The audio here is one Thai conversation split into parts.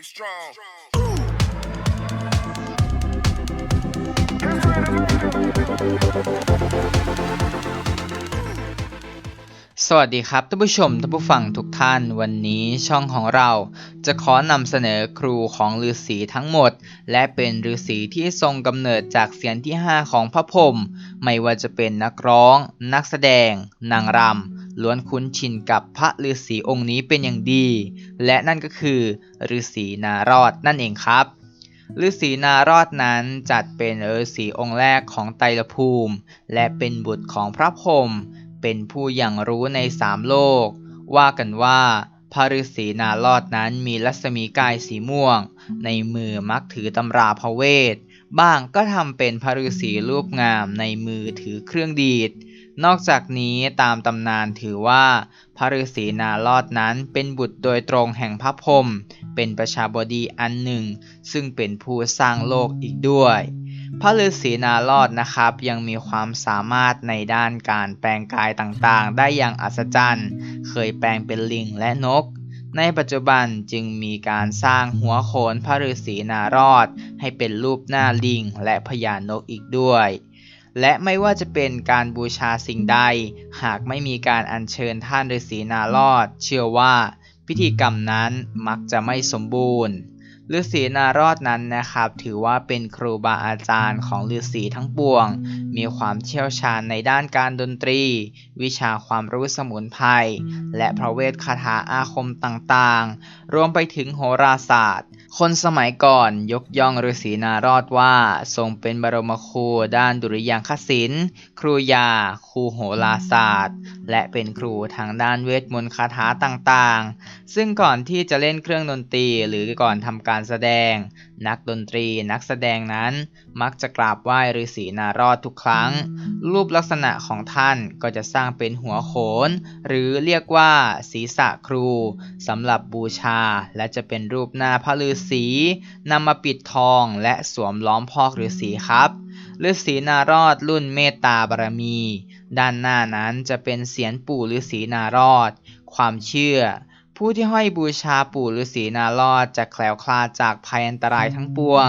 You strong. สวัสดีครับท่านผู้ชมท่านผู้ฟังทุกท่านวันนี้ช่องของเรา จะขอนำเสนอครูของฤาษีทั้งหมด และเป็นฤาษีที่ทรงกำเนิดจากเสียงที่ 5 ของพระพรหมไม่ว่าจะเป็นนักร้อง นักแสดง นางรำ ล้วนคุ้นชินกับพระฤาษีองค์นี้เป็นอย่างดี และนั่นก็คือฤาษีนารอดนั่นเองครับฤาษีนารอดนั้นจัดเป็นฤาษีองค์แรกของไตรภูมิ และเป็นบุตรของพระพรหมเป็นผู้อย่างรู้ในสามโลก ว่ากันว่าพระฤาษีนารอดนั้นมีรัศมีกายสีม่วง ในมือมักถือตำราพระเวท บ้างก็ทำเป็นพระฤาษีรูปงามในมือถือเครื่องดีด นอกจากนี้ตามตำนานถือว่าพระฤาษีนารอดนั้นเป็นบุตรโดยตรงแห่งพระพรหมเป็นประชาบดีอันหนึ่ง ซึ่งเป็นผู้สร้างโลกอีกด้วย พระฤาษีนารอดนะครับยังมีความสามารถในด้านการแปลงกายต่างๆ ได้อย่างอัศจรรย์ เคยแปลงเป็นลิงและนก ในปัจจุบันจึงมีการสร้างหัวโขนพระฤาษีนารอด ให้เป็นรูปหน้าลิงและพญานกอีกด้วย และไม่ว่าจะเป็นการบูชาสิ่งใด หากไม่มีการอัญเชิญท่านฤาษีนารอด เชื่อว่าพิธีกรรมนั้นมักจะไม่สมบูรณ์ ฤาษีนารอดนั้นนะครับ ถือว่าเป็นครูบาอาจารย์ของฤาษีทั้งปวง มีความเชี่ยวชาญในด้านการดนตรี วิชาความรู้สมุนไพรและพระเวทคาถาอาคมต่างๆ รวมไปถึงโหราศาสตร์ คนสมัยก่อนยกย่องฤาษีนารอดว่า ทรงเป็นบรมครูด้านดุริยางคศิลป์ครูยา ครูโหราศาสตร์ และเป็นครูทางด้านเวทมนต์คาถาต่างๆ ซึ่งก่อนที่จะเล่นเครื่องดนตรีหรือก่อนทำการแสดง นักดนตรีนักแสดงนั้น มักจะกราบไหว้ฤาษีนารอดทุกครั้ง รูปลักษณะของท่านก็จะสร้างเป็นหัวโขน หรือเรียกว่าศีรษะครูสำหรับบูชาและจะเป็นรูปหน้าพระฤาษีนำมาปิดทองและสวมล้อมพอกฤาษีครับฤาษีนารอดรุ่นเมตตาบารมี ด้านหน้านั้นจะเป็นเสียนปู่ฤาษีนารอด ความเชื่อ ผู้ที่ห้อยบูชาปู่ฤาษีนารอดจะแคล้วคลาดจากภัยอันตรายทั้งปวง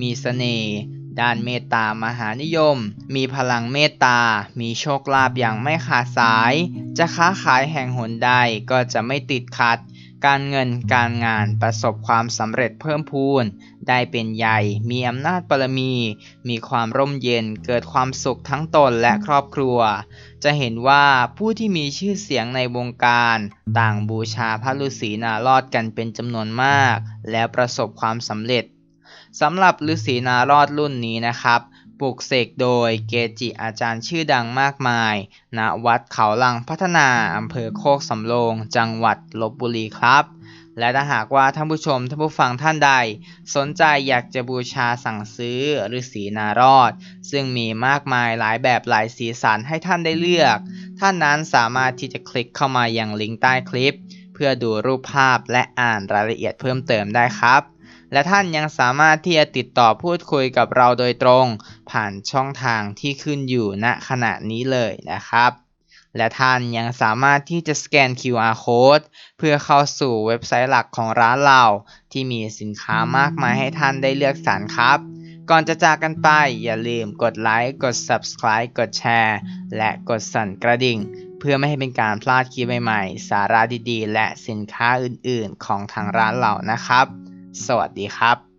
มีเสน่ห์ ด้านเมตตามหานิยม มีพลังเมตตา มีโชคลาภอย่างไม่ขาดสาย จะค้าขายแห่งหนใดก็จะไม่ติดขัด การเงินการงานประสบความสำเร็จเพิ่มพูน ได้เป็นใหญ่ มีอำนาจบารมี มีความร่มเย็นเกิดความสุขทั้งตนและครอบครัว จะเห็นว่าผู้ที่มีชื่อเสียงในวงการ ต่างบูชาพระฤาษีนารอดกันเป็นจำนวนมาก และประสบความสำเร็จ สำหรับฤาษีนารอดรุ่นนี้นะครับปลูกเสกโดยเกจิอาจารย์ชื่อดังมากมาย ณ วัดเขาลังพัฒนา อำเภอโคกสำโรง จังหวัดลบบุรีครับ และถ้าหากว่าท่านผู้ชมท่านผู้ฟังท่านใด สนใจอยากจะบูชาสั่งซื้อฤาษีนารอด ซึ่งมีมากมายหลายแบบหลายสีสันให้ท่านได้เลือก ท่านนั้นสามารถที่จะคลิกเข้ามาอยังลิงก์ใต้คลิป เพื่อดูรูปภาพและอ่านรายละเอียดเพิ่มเติมได้ครับ และท่านยังสามารถที่จะติดต่อพูดคุยกับเราโดยตรง ผ่านช่องทางที่ขึ้นอยู่ณขณะนี้เลยนะครับ และท่านยังสามารถที่จะสแกน QR code เพื่อเข้าสู่เว็บไซต์หลักของร้านเรา ที่มีสินค้ามากมายให้ท่านได้เลือกสรรครับก่อนจะจากกันไป อย่าลืมกดไลค์ กด Subscribe กดแชร์ และกดสั่นกระดิ่ง เพื่อไม่ให้เป็นการพลาดคลิปใหม่ๆ สาระดีๆ และสินค้าอื่นๆ ของทางร้านเรานะครับ สวัสดีครับ